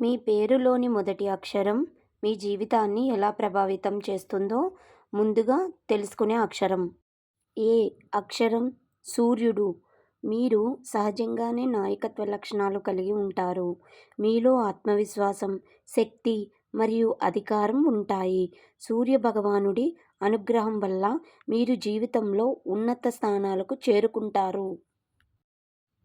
మీ పేరులోని మొదటి అక్షరం మీ జీవితాన్ని ఎలా ప్రభావితం చేస్తుందో ముందుగా తెలుసుకునే అక్షరం. ఏ అక్షరం? సూర్యుడు. మీరు సహజంగానే నాయకత్వ లక్షణాలు కలిగి ఉంటారు. మీలో ఆత్మవిశ్వాసం శక్తి మరియు అధికారం ఉంటాయి. సూర్య భగవానుడి అనుగ్రహం వల్ల మీరు జీవితంలో ఉన్నత స్థానాలకు చేరుకుంటారు.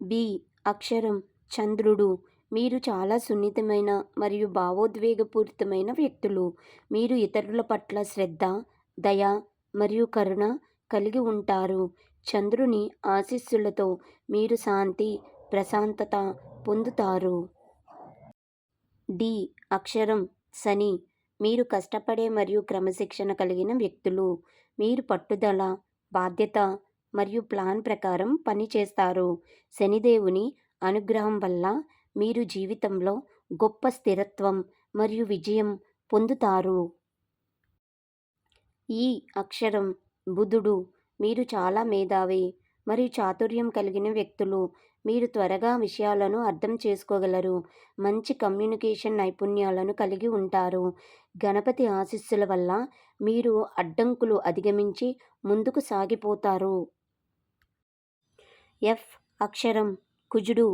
బి అక్షరం చంద్రుడు. మీరు చాలా సున్నితమైన మరియు భావోద్వేగపూరితమైన వ్యక్తులు. మీరు ఇతరుల పట్ల శ్రద్ధ దయ మరియు కరుణ కలిగి ఉంటారు. చంద్రుని ఆశీస్సులతో మీరు శాంతి ప్రశాంతత పొందుతారు. డి. అక్షరం శని. మీరు కష్టపడే మరియు క్రమశిక్షణ కలిగిన వ్యక్తులు. మీరు పట్టుదల బాధ్యత మరియు ప్లాన్ ప్రకారం పనిచేస్తారు. శనిదేవుని అనుగ్రహం వల్ల మీరు జీవితంలో గొప్ప స్థిరత్వం మరియు విజయం పొందుతారు. ఈ అక్షరం బుధుడు మీరు చాలా మేధావి మరియు చాతుర్యం కలిగిన వ్యక్తులు. మీరు త్వరగా విషయాలను అర్థం చేసుకోగలరు మంచి కమ్యూనికేషన్ నైపుణ్యాలను కలిగి ఉంటారు. గణపతి ఆశీస్సుల వల్ల మీరు అడ్డంకులు అధిగమించి ముందుకు సాగిపోతారు. ఎఫ్ అక్షరం కుజుడు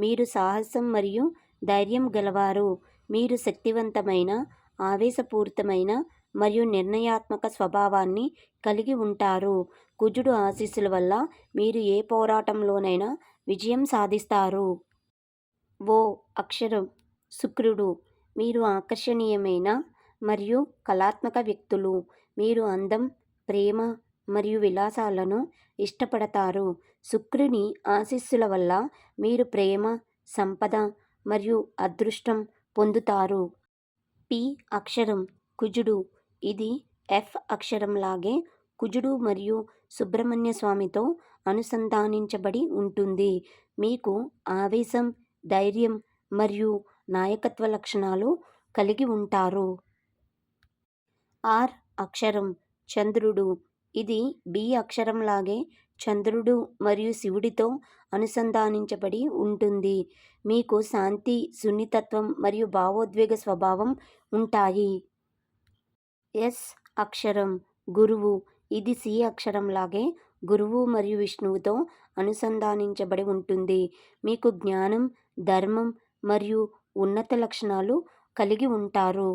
మీరు సాహసం మరియు ధైర్యం గలవారు. మీరు శక్తివంతమైన ఆవేశపూరితమైన మరియు నిర్ణయాత్మక స్వభావాన్ని కలిగి ఉంటారు. కుజుడు ఆశీస్సుల వల్ల మీరు ఏ పోరాటంలోనైనా విజయం సాధిస్తారు. ఓ అక్షరం శుక్రుడు మీరు ఆకర్షణీయమైన మరియు కళాత్మక వ్యక్తులు. మీరు అందం ప్రేమ మరియు విలాసాలను ఇష్టపడతారు. శుక్రుని ఆశీస్సుల వల్ల మీరు ప్రేమ సంపద మరియు అదృష్టం పొందుతారు. పి అక్షరం కుజుడు. ఇది ఎఫ్ అక్షరం లాగే కుజుడు మరియు సుబ్రహ్మణ్య స్వామితో అనుసంధానించబడి ఉంటుంది. మీకు ఆవేశం ధైర్యం మరియు నాయకత్వ లక్షణాలు కలిగి ఉంటారు. ఆర్ అక్షరం చంద్రుడు. ఇది బి అక్షరంలాగే చంద్రుడు మరియు శివుడితో అనుసంధానించబడి ఉంటుంది. మీకు శాంతి సున్నితత్వం మరియు భావోద్వేగ స్వభావం ఉంటాయి. ఎస్ అక్షరం. గురువు. ఇది సి అక్షరంలాగే గురువు మరియు విష్ణువుతో అనుసంధానించబడి ఉంటుంది. మీకు జ్ఞానం ధర్మం మరియు ఉన్నత లక్షణాలు కలిగి ఉంటారు.